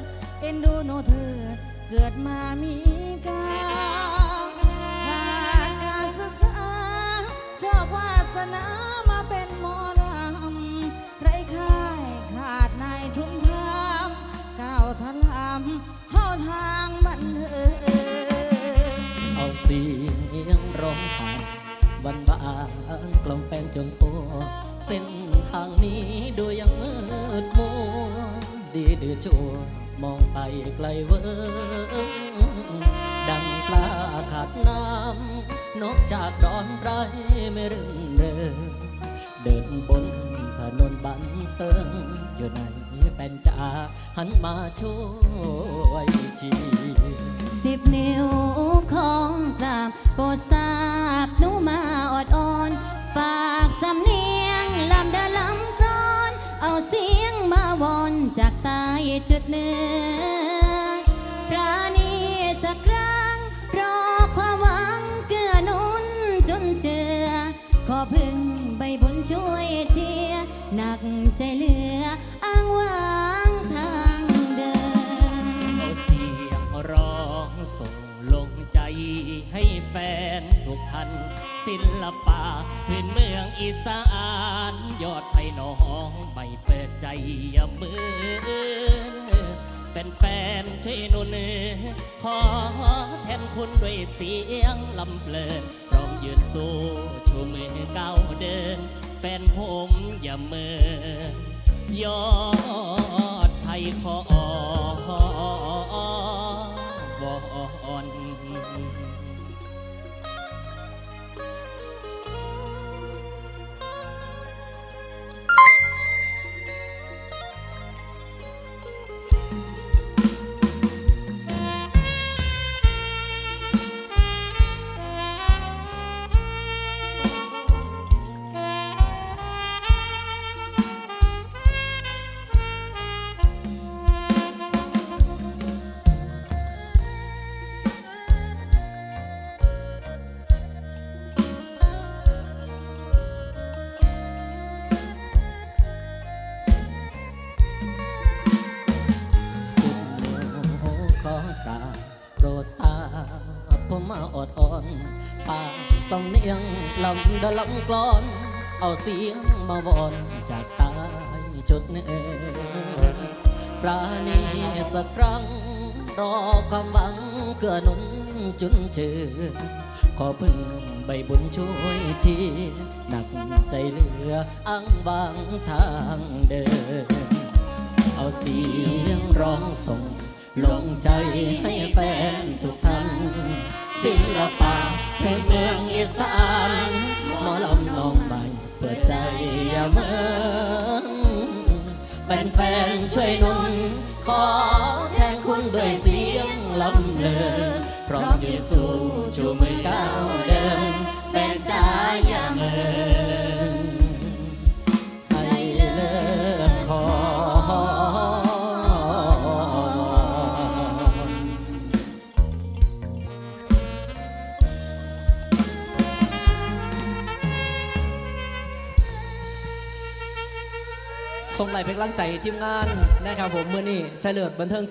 เสิร์ตเอ็นดูโนเธอ เกิดมามีกาขาดการศึกษาชอบวาสนามาเป็นหมอลำไรค่ายขาดนายทุนทามก้าวทะลำเข้าทางบันเทิงเอาเสียงร้องไห้วันบานกล่อมแฟนจนตัวเส้นทางนี้ ดีดือชัวมองไปไกลเวิงดังปลาขาดน้ำนกจากดอนไรไม่รึงเดินเดินบนถนนบันเทิงอยู่ไหนแฟนจ๋าหันมาช่วยชีสิบนิ้วของกราบโปรดทราบหนูมาอดอ่อน ฝากสำนีย วอนจากตายจุดเหนือพราน ศิลปะพื้นเมืองอีสานยอดไผ่น้องไม่เปิดใจอย่ามือเป็นแฟนๆช่วยนุนขอแทนคุณด้วยเสียงลำเพลินร้อมยืนสู้ชูมือก้าวเดิน แฟนผมอย่าเมินยอดไทยขอวอน ผมมาอดอ่อนปากสองเนียงลำดลำกลอน เอาเสียงมาวอนจากตายจุดเนื้อปราณีสักครั้ง รอความหวังเกื้อหนุนจุนเจือขอพึ่งใบบุญช่วยทีหนักใจเหลืออ้างวางทางเดิน เอาเสียงร้องส่งลงใจให้แฟนทุกท่าน ศิลปะเพลงเมืองอีสานหมอลำน้องใหม่เปิดใจอย่าเมินเป็นแฟนๆช่วยนุนขอแทนคุณด้วยเสียงลำเลอพร้อมยืนสู้ชูมือก้าวเดินเป็นใจอย่าเมิน ส่งไหลเป็นกำลังใจทีมงานนะครับผมเมื่อนี้เฉลิมบันเทิง